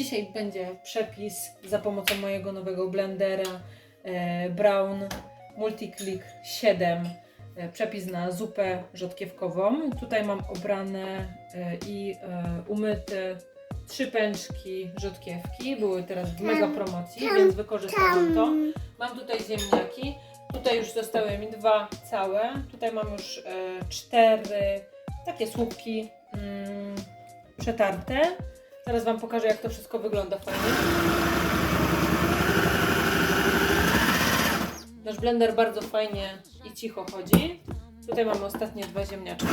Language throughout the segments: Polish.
Dzisiaj będzie przepis za pomocą mojego nowego blendera e, Brown Multiclick 7. E, przepis na zupę rzodkiewkową. Tutaj mam obrane e, i umyte trzy pęczki rzodkiewki. Były teraz w mega promocji, więc wykorzystałam to. Mam tutaj ziemniaki. Tutaj już zostały mi dwa całe. Tutaj mam już cztery takie słupki mm, przetarte. Zaraz Wam pokażę, jak to wszystko wygląda fajnie. Nasz blender bardzo fajnie i cicho chodzi. Tutaj mamy ostatnie dwa ziemniaczki.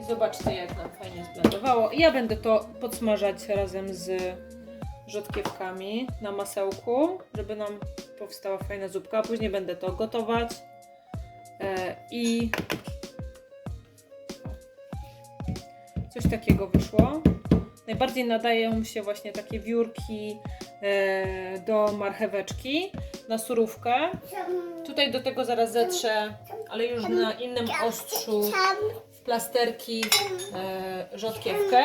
I zobaczcie, jak nam fajnie zblendowało. I ja będę to podsmażać razem z rzodkiewkami na masełku, żeby nam powstała fajna zupka. Później będę to gotować. E, I coś takiego wyszło. Najbardziej nadają się właśnie takie wiórki e, do marcheweczki na surówkę. Tutaj do tego zaraz zetrzę, ale już na innym ostrzu plasterki e, rzodkiewkę.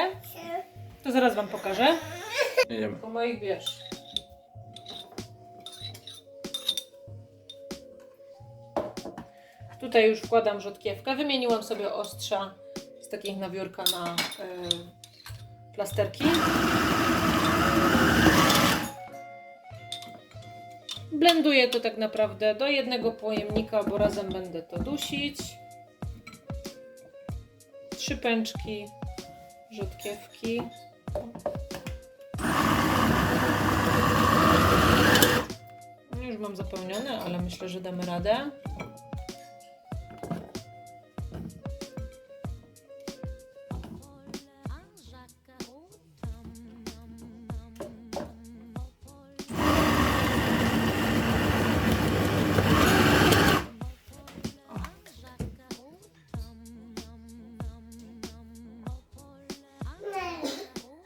To zaraz Wam pokażę. Jedziemy. Po moich wiesz. Tutaj już wkładam rzodkiewkę. Wymieniłam sobie ostrza takich na wiórka na y, plasterki. Blenduję to tak naprawdę do jednego pojemnika, bo razem będę to dusić. Trzy pęczki rzodkiewki. Już mam zapełnione, ale myślę, że damy radę.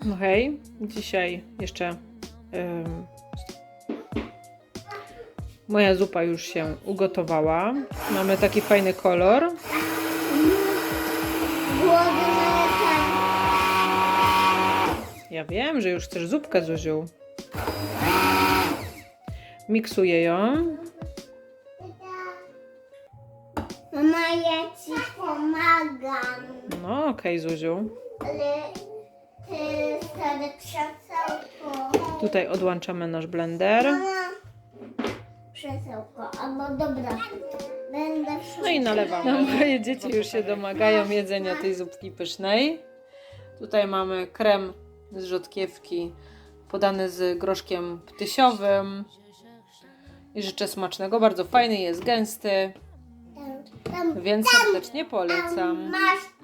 No hej, dzisiaj jeszcze em, moja zupa już się ugotowała. Mamy taki fajny kolor. Ja wiem, że już chcesz zupkę Zuziu. Miksuję ją. Mama, ja ci pomagam, No okej Zuziu. ale ty wtedy krzesełko. Tutaj odłączamy nasz blender. Mama, krzesełko, albo dobra, będę No i nalewamy. No, moje dzieci już się domagają jedzenia tej zupki pysznej. Tutaj mamy krem z rzodkiewki podany z groszkiem ptysiowym. I życzę smacznego. Bardzo fajny jest, gęsty, więc serdecznie polecam. masz